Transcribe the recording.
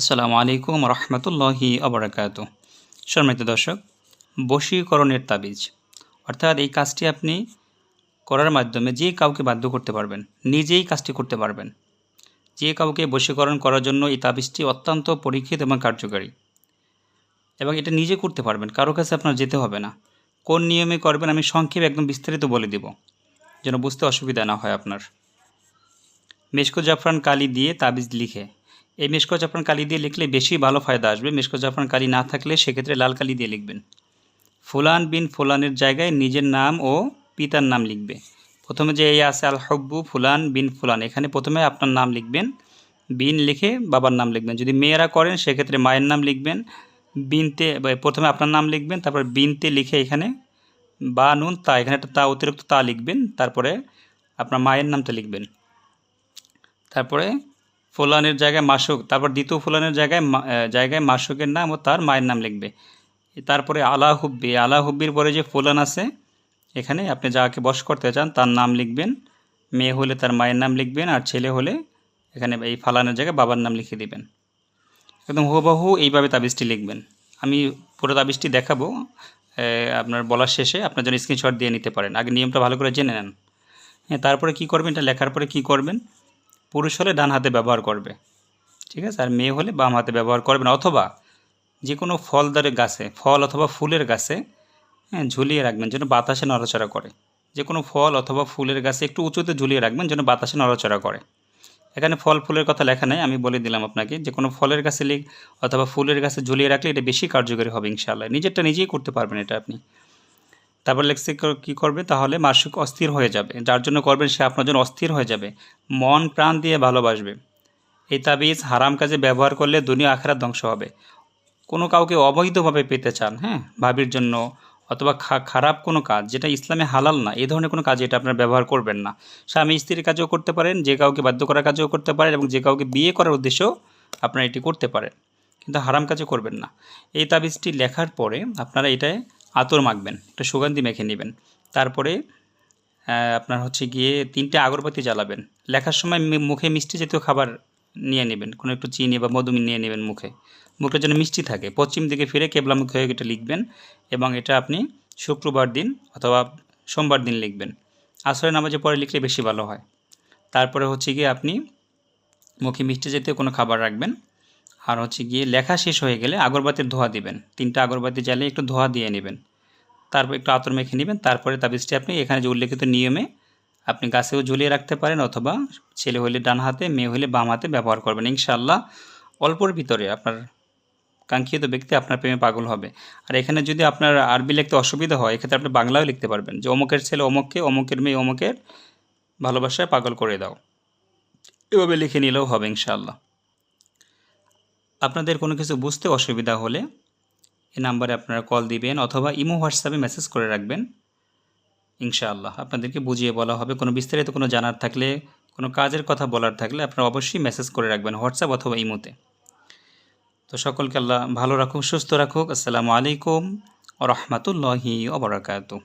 আসসালামু আলাইকুম রহমতুল্লাহি আবরাকাত সম্মানিত দর্শক, বশীকরণের তাবিজ, অর্থাৎ এই কাজটি আপনি করার মাধ্যমে যে কাউকে বাধ্য করতে পারবেন, নিজেই কাজটি করতে পারবেন। যে কাউকে বশীকরণ করার জন্য এই তাবিজটি অত্যন্ত পরীক্ষিত এবং কার্যকারী। এবং এটা নিজে করতে পারবেন, কারও কাছে আপনার যেতে হবে না। কোন নিয়মে করবেন আমি সংক্ষেপে একদম বিস্তারিত বলে দেব, যেন বুঝতে অসুবিধা না হয় আপনার। মেশকো জাফরান কালি দিয়ে তাবিজ লিখে এই মেশকো জাফরান কালি দিয়ে লিখলে বেশি ভালো ফায়দা আসবে। মেশকো জাফরান কালি না থাকলে সেক্ষেত্রে লাল কালি দিয়ে লিখবেন। ফুলান বিন ফুলানের জায়গায় নিজের নাম ও পিতার নাম লিখবে। প্রথমে যে এই আছে আল হব্বু ফুলান বিন ফুলান। এখানে প্রথমে আপনার নাম লিখবেন। বিন লিখে বাবার নাম লিখবেন। যদি মেয়েরা করেন, সেক্ষেত্রে মায়ের নাম লিখবেন। বিনতে প্রথমে আপনার নাম লিখবেন, তারপর বিনতে লিখে এখানে বা নুন, তা। এখানে একটা তা, অতিরিক্ত তা লিখবেন। তারপরে আপনার মায়ের নামটা লিখবেন। তারপরে ফুলানের জায়গায় মাসুক, তারপর দ্বিতীয় ফুলানের জায়গায় জায়গায় মাসুকের নাম ও তার মায়ের নাম লিখবে। তারপরে আলা হুব্বি, আলা হুব্বির পরে যে ফুলান আছে, এখানে আপনি যাকে বশ করতে চান, তার নাম লিখবেন, মেয়ে হলে তার মায়ের নাম লিখবেন আর ছেলে হলে এখানে এই ফালানের জায়গায় বাবার নাম লিখে দিবেন। একদম হুবহু এইভাবে তাবিজটি লিখবেন। আমি পুরো তাবিজটি দেখাবো আপনার বলার শেষে আপনার জন্য স্ক্রিনশট দিয়ে নিতে পারেন। আগে নিয়মটা ভালো করে জেনে নেন। হ্যাঁ তারপরে কি করবেন, এটা লেখার পরে কি করবেন? পুরুষ হলে ডান হাতে ব্যবহার করবে। ঠিক আছে? আর মেয়ে হলে বাম হাতে ব্যবহার করবেন অথবা যে কোনো ফলদারের গাছে, ফল অথবা ফুলের গাছে হ্যাঁ ঝুলিয়ে রাখবেন যেন বাতাসে নড়াচড়া করে। যে কোনো ফল অথবা ফুলের গাছে একটু উঁচুতে ঝুলিয়ে রাখবেন যেন বাতাসে নড়াচড়া করে। এখানে ফল ফুলের কথা লেখা নেই, আমি বলে দিলাম আপনাকে। যে কোনো ফলের গাছে লিখ অথবা ফুলের গাছে ঝুলিয়ে রাখলে এটা বেশি কার্যকরী হবে ইনশাআল্লাহ। নিজেরটা নিজেই করতে পারবেন এটা আপনি। তারপর লেখছে কী করবে? তাহলে মাসিক অস্থির হয়ে যাবে। যার জন্য করবেন সে আপনার জন্য অস্থির হয়ে যাবে। মন প্রাণ দিয়ে ভালোবাসবে। এই তাবিজ হারাম কাজে ব্যবহার করলে দুনিয়া আখেরাত ধ্বংস হবে। কোনো কাউকে অবৈধভাবে পেতে চান হ্যাঁ? ভাবির জন্য অথবা খারাপ কোনো কাজ, যেটা ইসলামে হালাল না এই ধরনের কোনো কাজে এটা আপনার ব্যবহার করবেন না। স্বামী স্ত্রীর কাজেও করতে পারেন, যে কাউকে বাধ্য করার কাজেও করতে পারেন এবং যে কাউকে বিয়ে করার উদ্দেশ্যেও আপনারা এটি করতে পারেন। কিন্তু হারাম কাজে করবেন না। এই তাবিজটি লেখার পরে আপনারা এটায় আতর মাখবেন, একটা সুগন্ধি মেখে নেবেন। তারপরে আপনার হচ্ছে গিয়ে তিনটে আগরবাতি জ্বালাবেন। লেখার সময় মুখে মিষ্টি জাতীয় খাবার নিয়ে নেবেন, কোনো একটু চিনি বা মধু নিয়ে নেবেন মুখে। মুখটা যেন মিষ্টি থাকে। পশ্চিম দিকে ফিরে কেবলামুখী হয়ে এটা লিখবেন এবং এটা আপনি শুক্রবার দিন অথবা সোমবার দিন লিখবেন। আসরের নামাজে পরে লিখলে বেশি ভালো হয়। তারপরে হচ্ছে গিয়ে আপনি মুখে মিষ্টি জাতীয় কোনো খাবার রাখবেন আর হচ্ছে গিয়ে লেখা শেষ হয়ে গেলে আগরবাতির ধোয়া দিবেন। তিনটা আগরবাতি জ্বালিয়ে একটু ধোয়া দিয়ে নেবেন। তারপর একটু আতর মেখে নেবেন। তারপরে তাবিজটি আপনি এখানে যে উল্লেখিত নিয়মে আপনি গাছেও ঝুলিয়ে রাখতে পারেন অথবা ছেলে হলে ডান হাতে, মেয়ে হলে বাম হাতে ব্যবহার করবেন। ইনশাআল্লাহ অল্পর ভিতরে আপনার কাঙ্ক্ষিত ব্যক্তি আপনার প্রেমে পাগল হবে। আর এখানে যদি আপনার আরবি লিখতে অসুবিধা হয়, এক্ষেত্রে আপনি বাংলাও লিখতে পারবেন যে, অমুকের ছেলে অমুককে, অমুকের মেয়ে অমুকের ভালোবাসায় পাগল করে দাও। এভাবে লিখে নিলেও হবে ইনশাআল্লাহ। আপনাদের কোনো কিছু বুঝতে অসুবিধা হলে এই নাম্বারে আপনারা কল দিবেন অথবা ইমো, হোয়াটসঅ্যাপে মেসেজ করে রাখবেন। ইনশাআল্লাহ আপনাদেরকে বুঝিয়ে বলা হবে। কোনো বিস্তারিত কোনো জানার থাকলে, কোনো কাজের কথা বলার থাকলে আপনারা অবশ্যই মেসেজ করে রাখবেন হোয়াটসঅ্যাপ অথবা ইমোতে। তো সকলকে আল্লাহ ভালো রাখুক, সুস্থ রাখুক। আসসালামু আলাইকুম ও রহমতুল্লাহি ওবরাকাতু